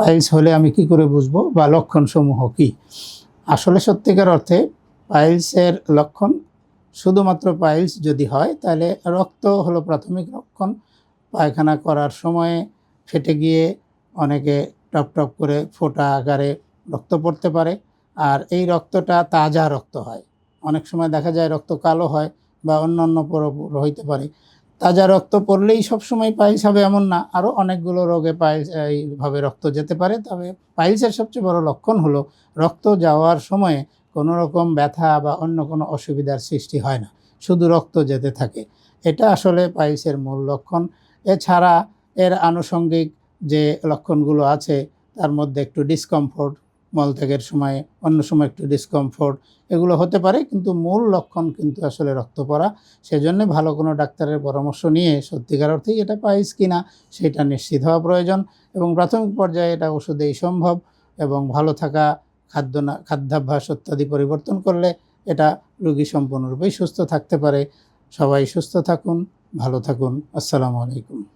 Piles হলে আমি কি করে বুঝব? বা লক্ষণসমূহ কি? আসলে সত্যিকার অর্থে পাইলসের লক্ষণ শুধুমাত্র পাইলস যদি হয়, তাহলে রক্ত হলো প্রাথমিক লক্ষণ। পায়খানা করার সময়ে ফেটে গিয়ে অনেকে টপ টপ করে ফোঁটা আকারে রক্ত পড়তে পারে। আর এই রক্তটা তাজা রক্ত হয়। অনেক সময় দেখা যায় রক্ত কালো হয় বা অন্য অন্য পরব হইতে পারে তাজা রক্ত পড়লেই সবসময় পাইলস হবে এমন না। আরও অনেকগুলো রোগে পাইলস এইভাবে রক্ত যেতে পারে। তবে পাইলসের সবচেয়ে বড় লক্ষণ হলো রক্ত যাওয়ার সময়ে কোনো রকম ব্যথা বা অন্য কোনো অসুবিধার সৃষ্টি হয় না। শুধু রক্ত যেতে থাকে। এটা আসলে পাইলসের মূল লক্ষণ। এছাড়া এর আনুষঙ্গিক যে লক্ষণগুলো আছে, তার মধ্যে একটু ডিসকমফোর্ট মলত্যাগের সময়, অন্য সময় একটু ডিসকমফোর্ট এগুলো হতে পারে, কিন্তু মূল লক্ষণ কিন্তু আসলে রক্ত পড়া। সেজন্য ভালো কোনো ডাক্তারের পরামর্শ নিয়ে সত্যিকার অর্থেই এটা পাইলস কিনা সেটা নিশ্চিত হওয়া প্রয়োজন এবং প্রাথমিক পর্যায়ে এটা ওষুধেই সম্ভব এবং ভালো থাকা, খাদ্য না, খাদ্যাভ্যাস ইত্যাদি পরিবর্তন করলে এটা রোগী সম্পূর্ণরূপেই সুস্থ থাকতে পারে। সবাই সুস্থ থাকুন, ভালো থাকুন। আসসালামু আলাইকুম।